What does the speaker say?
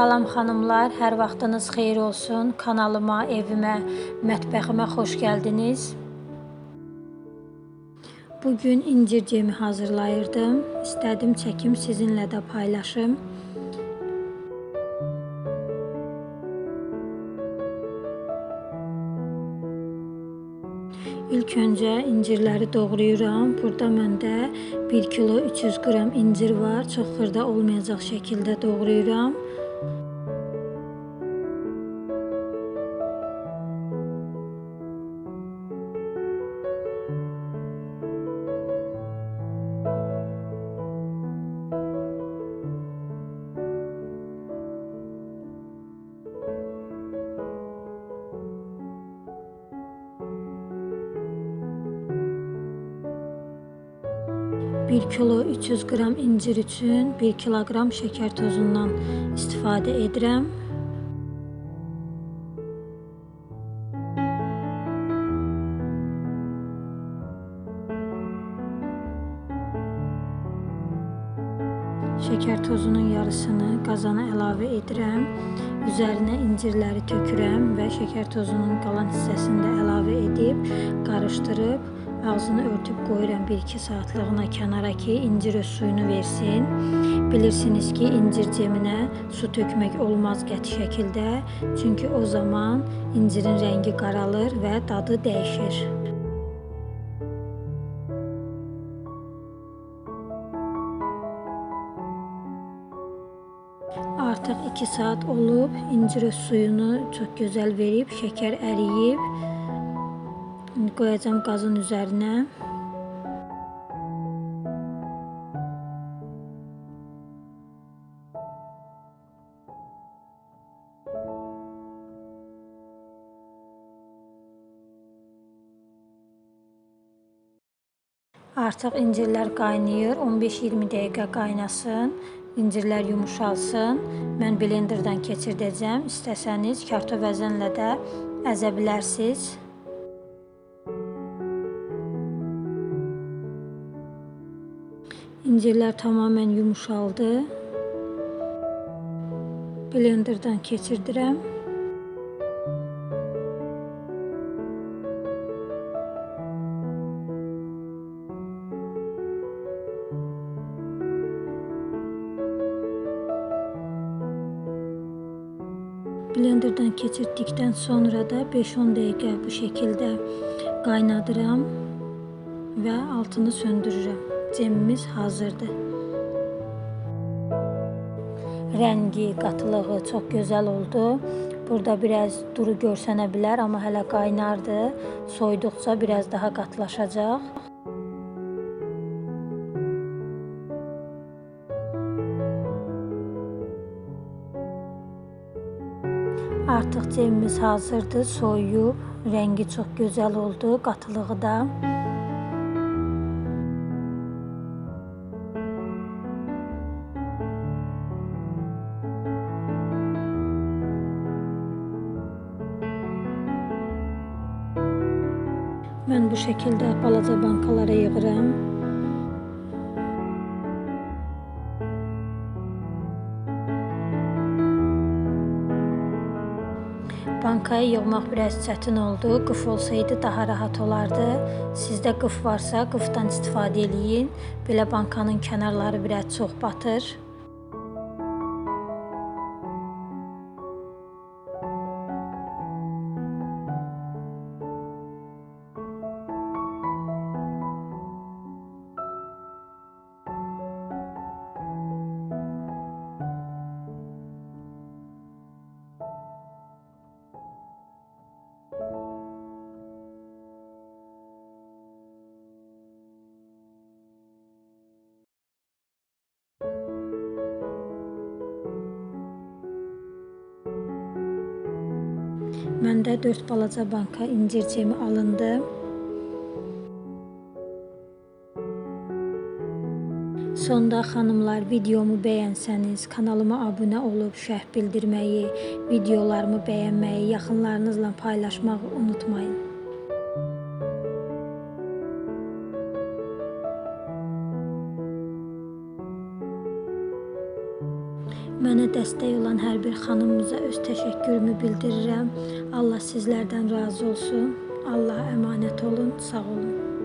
Salam xanımlar, hər vaxtınız xeyir olsun. Kanalıma, evimə, mətbəximə xoş gəldiniz. Bu gün incir cemi hazırlayırdım. İstədim çəkim sizinlə də paylaşım. İlk öncə incirləri doğrayıram. Burada məndə 1 kilo 300 qram incir var. Çox xırda olmayacaq şəkildə doğrayıram. Bir kilo 300 qram incir üçün 1 kiloqram şəkər tozundan istifadə edirəm. Şəkər tozunun yarısını qazana əlavə edirəm. Üzərinə incirləri tökürəm və şəkər tozunun qalan hissəsini də əlavə edib qarışdırıb ağzını örtüb qoyuram 1-2 saatlığına kənara ki, incir öz suyunu versin. Bilirsiniz ki, incir ceminə su tökmək olmaz qəti şəkildə, çünki o zaman incirin rəngi qaralır və dadı dəyişir. Artıq 2 saat olub, incir öz suyunu çox gözəl verib, şəkər əriyib. İndi qoyacağam qazın üzərinə. Artıq incirlər qaynayır. 15-20 dəqiqə qaynasın. İncirlər yumşalsın. Mən blenderdan keçirdəcəm. İstəsəniz kartof əzənlə də əzə bilərsiniz. İncirlər tamamilə yumşaldı. Blenderdan keçirdirəm. Blenderdan keçirdikdən sonra da 5-10 dəqiqə bu şəkildə qaynadıram və altını söndürürəm. Cemimiz hazırdır. Rəngi, qatılığı çox gözəl oldu. Burada biraz duru görsənə bilər, amma hələ qaynardı. Soyduqca biraz daha qatlaşacaq. Artıq cemimiz hazırdır, soyuyub. Rəngi çox gözəl oldu, qatılığı da. Mən bu şəkildə balaca bankalara yığıram. Bankaya yığmaq biraz çətin oldu. Qıf olsaydı daha rahat olardı. Sizdə qıf varsa, qıfdan istifadə eləyin. Belə bankanın kənarları biraz çox batır. Məndə 4 balaca banka incir cemi alındı. Sonda xanımlar videomu bəyənsəniz, kanalıma abunə olub şərh bildirməyi, videolarımı bəyənməyi, yaxınlarınızla paylaşmağı unutmayın. Mənə dəstək olan hər bir xanımımıza öz təşəkkürümü bildirirəm. Allah sizlərdən razı olsun. Allah əmanət olun. Sağ olun.